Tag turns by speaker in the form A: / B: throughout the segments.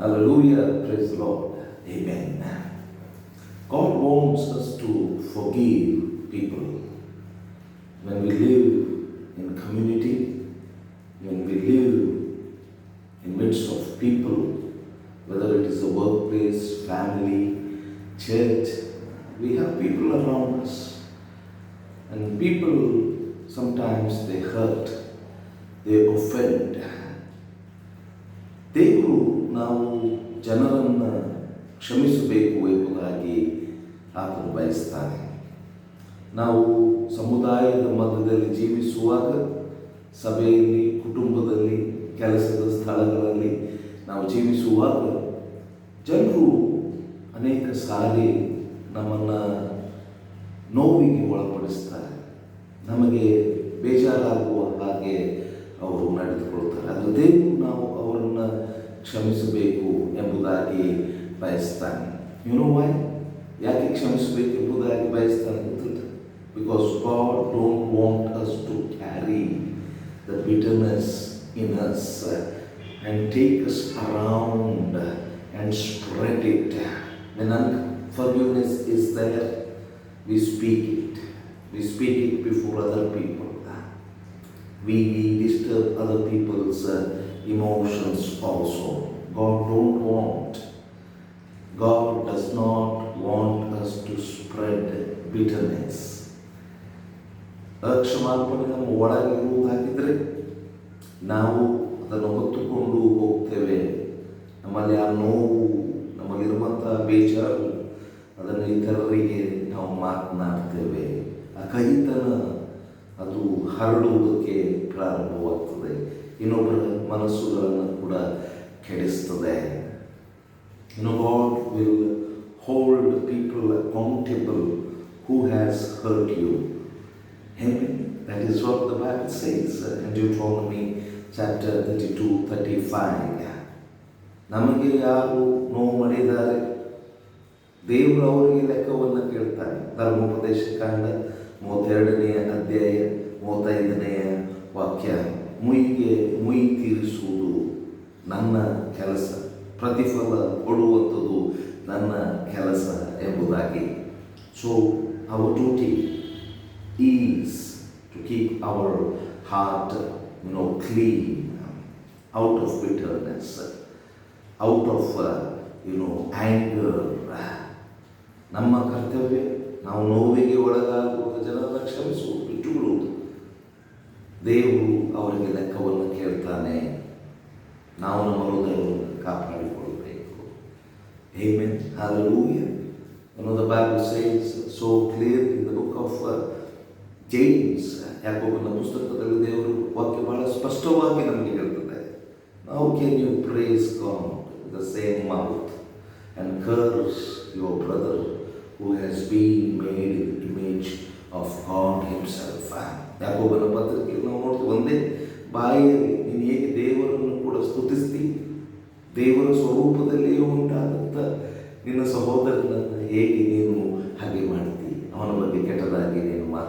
A: Hallelujah. Praise the Lord. Amen. God wants us to forgive people. When we live in community, when we live in midst of people, whether it is a workplace, family, church, we have people around us. And people sometimes they hurt, they offend. ನಾವು ಜನರನ್ನು ಕ್ಷಮಿಸಬೇಕು ಎಂಬುದಾಗಿ ಆತನು ಬಯಸ್ತಾನೆ. ನಾವು ಸಮುದಾಯದ ಮಧ್ಯದಲ್ಲಿ ಜೀವಿಸುವಾಗ, ಸಭೆಯಲ್ಲಿ, ಕುಟುಂಬದಲ್ಲಿ, ಕೆಲಸದ ಸ್ಥಳಗಳಲ್ಲಿ ನಾವು ಜೀವಿಸುವಾಗ ಜನರು ಅನೇಕ ಸಾರಿ ನಮ್ಮನ್ನು ನೋವಿಗೆ ಒಳಪಡಿಸ್ತಾರೆ. ನಮಗೆ ಬೇಜಾರಾಗುವ ಹಾಗೆ ಅವರು ನಡೆದುಕೊಳ್ತಾರೆ. ದೇವರು ನಾವು ಅವರನ್ನು ಕ್ಷಮಿಸಬೇಕು ಎಂಬುದಾಗಿ ಬಯಸ್ತಾನೆ ಯುನೋ ವೈ ಯಾಕೆ ಕ್ಷಮಿಸಬೇಕು ಎಂಬುದಾಗಿ ಬಯಸ್ತಾನೆ ಗೊತ್ತಿಲ್ಲ because God don't want us to carry the bitterness in us and take us around and spread it when unforgiveness is there we speak it we speak it before other people we disturb other people's uh, emotions also ಅಕ್ಷಮಾರ್ಪಣೆ ನಮ್ಮ ಒಳಗಿರುವುದು ಹಾಕಿದರೆ ನಾವು ಅದನ್ನು ಹೊತ್ತುಕೊಂಡು ಹೋಗ್ತೇವೆ. ನಮ್ಮಲ್ಲಿ ಆ ನೋವು ನಮ್ಮಲ್ಲಿರುವಂಥ ಬೇಜಾರು, ಅದನ್ನು ಇತರರಿಗೆ ನಾವು ಮಾತನಾಡ್ತೇವೆ. ಆ ಕೈತನ ಅದು ಹರಡುವುದಕ್ಕೆ ಪ್ರಾರಂಭವಾಗ್ತದೆ. ಇನ್ನೊಬ್ಬರ ಮನಸ್ಸುಗಳನ್ನು ಕೂಡ ಕೆಡಿಸ್ತದೆ. ಇನ್ನು God will hold people accountable who has hurt you Amen. That is what the Bible says uh, in Deuteronomy chapter 32 35. ನಮಗೆ ಯಾರು ನೋವು ಮಾಡಿದ್ದಾರೆ ದೇವರು ಅವರಿಗೆ ಲೆಕ್ಕವನ್ನು ಕೇಳ್ತಾರೆ ಧರ್ಮೋಪದೇಶ ಕಾಂಡ ಮೂವತ್ತೆರಡನೆಯ ಅಧ್ಯಾಯ ಮೂವತ್ತೈದನೆಯ ವಾಕ್ಯ ಮುಯಿಗೆ ಮುಯಿ ತೀರಿಸುವುದು ನನ್ನ ಕೆಲಸ ಪ್ರತಿಫಲ ಕೊಡುವಂಥದ್ದು ನನ್ನ ಕೆಲಸ ಎಂಬುದಾಗಿ so our duty is to keep our heart, you know, clean, out of bitterness, out of, uh, you know, anger. ನಮ್ಮ ಕರ್ತವ್ಯ ನಾವು ನೋವಿಗೆ ಒಳಗಾಗುವ ಜನರನ್ನು ಕ್ಷಮಿಸುವುದು ಬಿಟ್ಟುಬಿಡುವುದು ದೇವರು ಅವರಿಗೆ ಲೆಕ್ಕವನ್ನು ಕೇಳ್ತಾನೆ ನಾವು ನಮ್ಮ ಹೃದಯವನ್ನು ಕಾಪಾಡಿಕೊಳ್ಳಬೇಕು Amen. Hallelujah. You know, the Bible says so clearly in the book of uh, James ಯಾಕೋಬನ ಪುಸ್ತಕದಲ್ಲಿ ದೇವರು ವಾಕ್ಯ ಬಹಳ ಸ್ಪಷ್ಟವಾಗಿ ನಮಗೆ ಹೇಳ್ತದೆ. ನಾವು can you praise come the same mouth and curse your brother who has been made in image of God himself ಯಾಕೋಬನ ಪತ್ರಿಕೆಯಲ್ಲಿ ನಾವು ನೋಡ್ತೀವಿ, ಒಂದೇ ಬಾಯಿಯಲ್ಲಿ ನೀನು ಹೇಗೆ ದೇವರನ್ನು ಕೂಡ ಸ್ತುತಿಸ್ತಿ? ದೇವರ ಸ್ವರೂಪದಲ್ಲಿಯೇ ಉಂಟಾದಂಥ ನಿನ್ನ ಸಹೋದರನನ್ನು ಹೇಗೆ ನೀನು ಹಾಗೆ ಮಾಡ್ತಿ? ಅವನ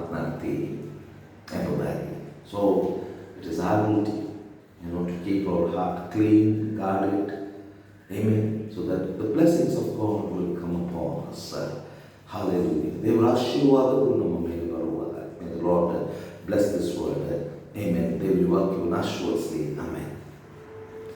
A: personality, empathy. So it is our duty, you know, to keep our heart clean, guarded. Amen. So that the blessings of God will come upon us. Hallelujah. May the Lord bless this world. Amen. They will work you amen.